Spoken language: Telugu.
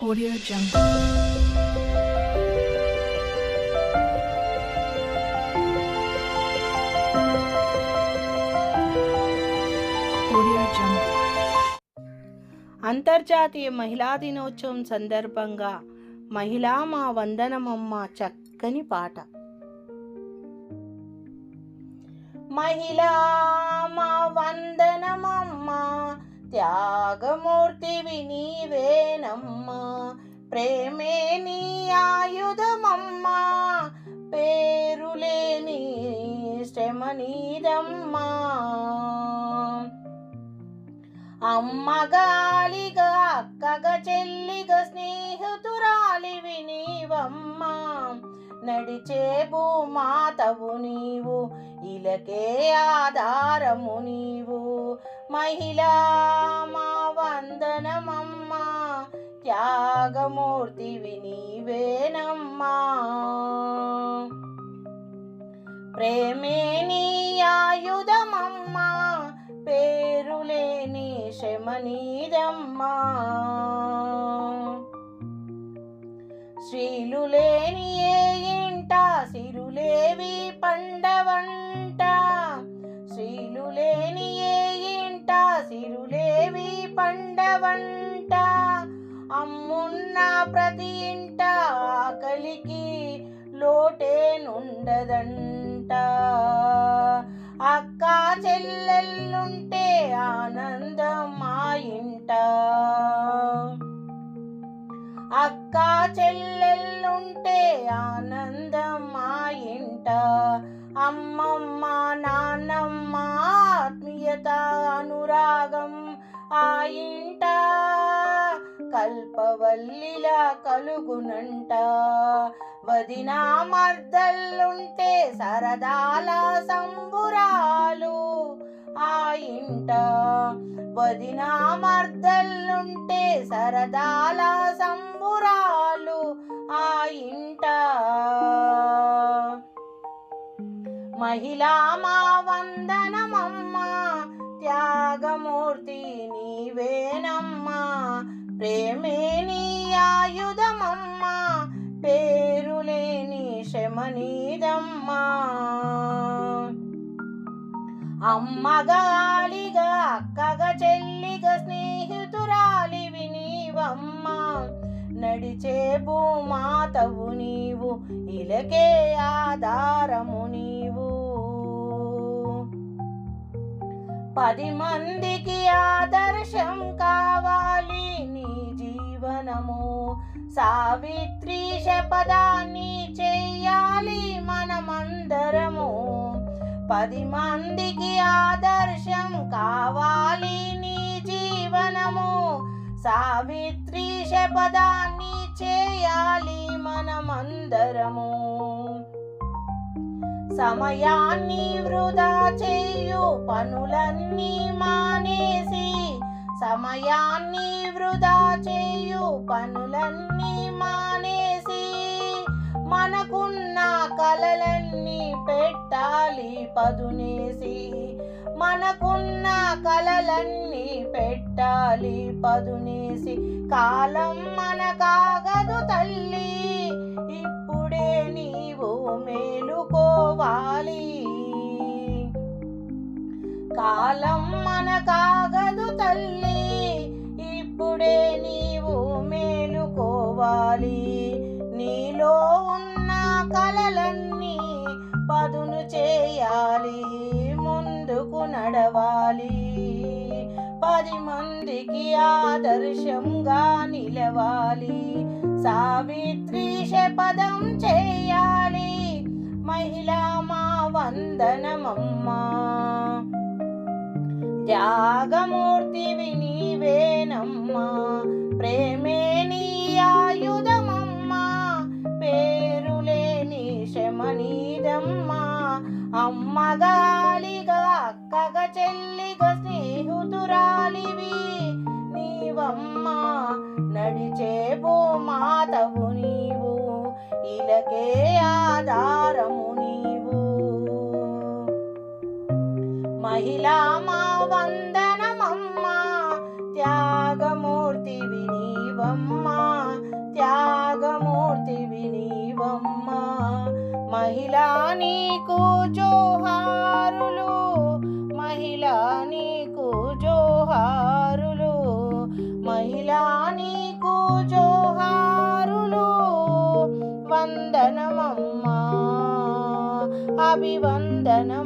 Audio Jungle. అంతర్జాతీయ మహిళా దినోత్సవం సందర్భంగా మహిళా మా వందనమమ్మ చక్కని పాట మహిళా మా వందనమమ్మ త్యాగమూర్తివి నీవేనమ్మా ప్రేమే నీ ఆయుధమమ్మా పేరులేని శ్రమ నీదమ్మా అమ్మగాలిగా అక్కగా చెల్లిగా స్నేహితురాలివి నీవమ్మా. నడిచే భూమాతవు నీవు ఇలకే ఆధారము నీవు. మహిళా మా వందనమమ్మా త్యాగమూర్తివి నీవేనమ్మా ప్రేమే నీ ఆయుధమమ్మా పేరులేని శమనీదమ్మా పండవంట అమ్మున్న ప్రతి ఇంట ఆకలికి లోటేనుండదంట. అక్క చెల్లెల్లుంటే ఆనందం మా ఇంట. అక్క చెల్లెల్లుంటే ఆనందం మా ఇంట. అమ్మమ్మ నాన్నమ్మ ఆత్మీయత అనురాగం ఆ ఇంట కల్పవల్లిలా కలుగునంట. వదినా మర్దల్లుంటే సరదాల సంబురాలు ఆ ఇంట వదినా మర్దల్లుంటే సరదాల సంబురాలు ఆ ఇంట మహిళా మా వందనమమ్మ త్యాగమూర్తిని అమ్మగాలిగా అక్కగా చెల్లిగా స్నేహితురాలివి వినీవమ్మ. నడిచే భూమాతవు నీవు ఇలకే ఆధారము నీవు. పది మందికి ఆదర్శం కావాలి నీ జీవనము. సావిత్రి శపదాన్ని చెయ్యాలి మనమంతా పది మందికి ఆదర్శం కావాలి నీ జీవనము. సావిత్రి శపథాన్ని చేయాలి మనమందరము. సమయాన్ని వృధా చేయు పనులన్నీ మానేసి సమయాన్ని వృధా చేయు పనులన్నీ మానేసి మనకున్న కలలన్నీ పెట్టాలి పదునేసి. మనకున్న కలలన్నీ పెట్టాలి పదునేసి. కాలం మనకాగదు తల్లి ఇప్పుడే నీవు మేలుకోవాలి. కాలం మనకాగదు తల్లి ఇప్పుడే నీవు మేలుకోవాలి. నీలో ఉన్న కల పదును చేయాలి ముందుకు నడవాలి. పది మందికి ఆదర్శంగా నిలవాలి. సావిత్రి శపథం చేయాలి. మహిళా మా వందనమమ్మా. త్యాగమూర్తివి నీవేనమ్మా. ప్రేమే అమ్మగాలిగా అక్కగా చెల్లిగా స్నేహితురాలివి. నీవమ్మ నడిచే భూమాతవు నీవు. ఇలకే ఆధారము నీవు. మహిళా మా వందనమమ్మ త్యాగమూర్తివి వినీవమ్మ త్యాగమూర్తి వినీ మహిళా నీకు జోహారులు మహిళా నీకు జోహారులు మహిళా నీకు జోహారులు వందనమమ్మా అభివందనం